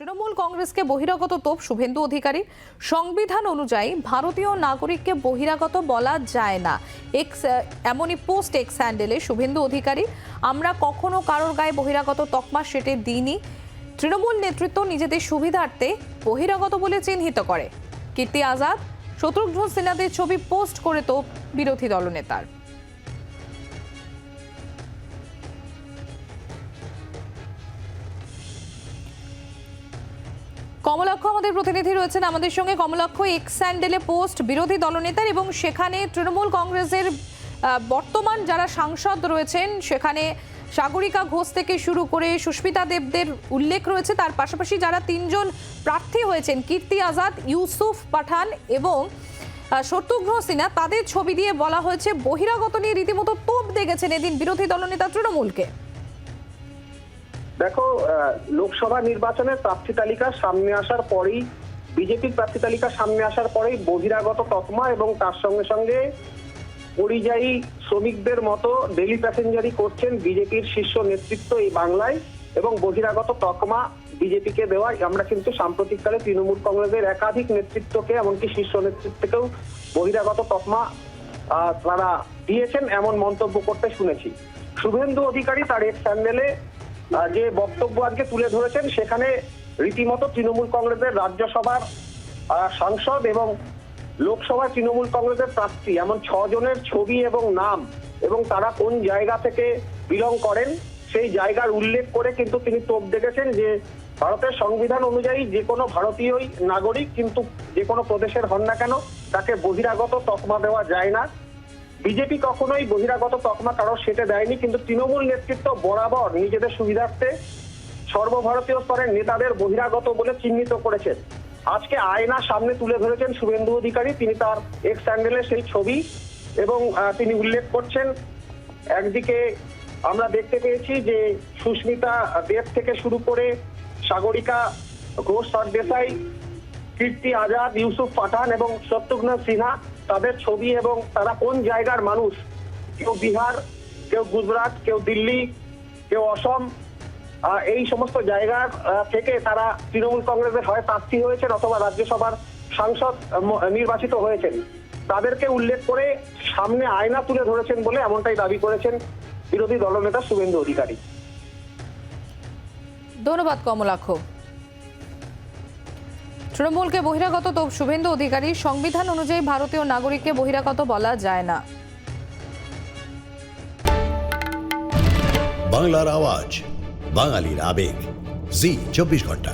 তৃণমূল কংগ্রেসকে বহিরাগত তোপ শুভেন্দু অধিকারী সংবিধান অনুযায়ী ভারতীয় নাগরিককে বহিরাগত বলা যায় না। এক্স এমনই পোস্ট এক্স হ্যান্ডেলে শুভেন্দু অধিকারী, আমরা কখনো কারোর গায়ে বহিরাগত তকমা সেটে দিইনি। তৃণমূল নেতৃত্ব নিজেদের সুবিধার্থে বহিরাগত বলে চিহ্নিত করে। কীর্তি আজাদ, শত্রুঘ্ন সিনহাদের ছবি পোস্ট করে তোপ বিরোধী দলনেতার। কমলাক্ষ আমাদের প্রতিনিধি রয়েছেন। আমাদের সঙ্গে কমলাক্ষ এক্স স্যান্ডেলে পোস্ট বিরোধী দলনেতার এবং সেখানে তৃণমূল কংগ্রেসের বর্তমান যারা সাংসদ রয়েছেন, সেখানে সাগরিকা ঘোষ থেকে শুরু করে সুস্মিতা দেবদের উল্লেখ রয়েছে। তার পাশাপাশি যারা তিনজন প্রার্থী হয়েছেন, কীর্তি আজাদ, ইউসুফ পাঠান এবং শত্রুঘ্ন সিনহা, তাদের ছবি দিয়ে বলা হয়েছে, বহিরাগত নিয়ে রীতিমতো তোপ দেখেছেন এদিন বিরোধী দলনেতা তৃণমূলকে। দেখো লোকসভা নির্বাচনের প্রার্থী তালিকা সামনে আসার পরেই, বিজেপির প্রার্থী তালিকা সামনে আসার পরেই বহিরাগত তকমা এবং তার সঙ্গে সঙ্গে পরিযায়ী শ্রমিকদের মতো ডেলি প্যাসেঞ্জারি করছেন বিজেপির শীর্ষ নেতৃত্ব এই বাংলায় এবং বহিরাগত তকমা বিজেপিকে দেওয়া আমরা কিন্তু সাম্প্রতিককালে তৃণমূল কংগ্রেসের একাধিক নেতৃত্বকে, এমনকি শীর্ষ নেতৃত্বকেও বহিরাগত তকমা তারা দিয়েছেন এমন মন্তব্য করতে শুনেছি। শুভেন্দু অধিকারী তার এক স্যান্ডেলে যে বক্তব্য আজকে তুলে ধরেছেন, সেখানে রীতিমতো তৃণমূল কংগ্রেসের রাজ্যসভার সাংসদ এবং লোকসভা তৃণমূল কংগ্রেসের প্রার্থী, এমন ছজনের ছবি এবং নাম এবং তারা কোন জায়গা থেকে বিলং করেন, সেই জায়গার উল্লেখ করে কিন্তু তিনি তোপ দেখেছেন যে ভারতের সংবিধান অনুযায়ী যে কোনো ভারতীয়ই নাগরিক কিন্তু যে কোনো প্রদেশের হন না কেন, তাকে বহিরাগত তকমা দেওয়া যায় না। বিজেপি কখনোই বহিরাগত তকমা কারও সেটে দেয়নি, কিন্তু তৃণমূল নেতৃত্ব বরাবর নিজেদের সুবিধার্থে সর্বভারতীয় স্তরের নেতাদের বহিরাগত বলে চিহ্নিত করেছেন। আজকে আয়না সামনে তুলে ধরেছেন শুভেন্দু অধিকারী, তিনি তার এক্স স্যান্ডেলের সেই ছবি এবং তিনি উল্লেখ করছেন। একদিকে আমরা দেখতে পেয়েছি যে সুস্মিতা দেব থেকে শুরু করে সাগরিকা ঘোষ সরদেশাই কীর্তি আজাদ, ইউসুফ পাঠান এবং শত্রুঘ্ন সিনহা তাদের ছবি এবং তারা কোন জায়গার মানুষ? কেউ বিহার কেউ গুজরাট কেউ দিল্লি কেউ অসম এই সমস্ত জায়গার আহ, থেকে তারা তৃণমূল কংগ্রেসের হয় প্রার্থী হয়েছেন অথবা রাজ্যসভার সাংসদ নির্বাচিত হয়েছেন। তাদেরকে উল্লেখ করে সামনে আয়না তুলে ধরেছেন বলে এমনটাই দাবি করেছেন বিরোধী দলনেতা শুভেন্দু অধিকারী। ধন্যবাদ কমলাক্ষ। তৃণমূলকে বহিরাগত তো শুভেন্দু অধিকারী, সংবিধান অনুযায়ী ভারতীয় নাগরিককে বহিরাগত বলা যায় না। বাংলার আওয়াজ, বাঙালির আবেগ। জি, চব্বিশ ঘণ্টা।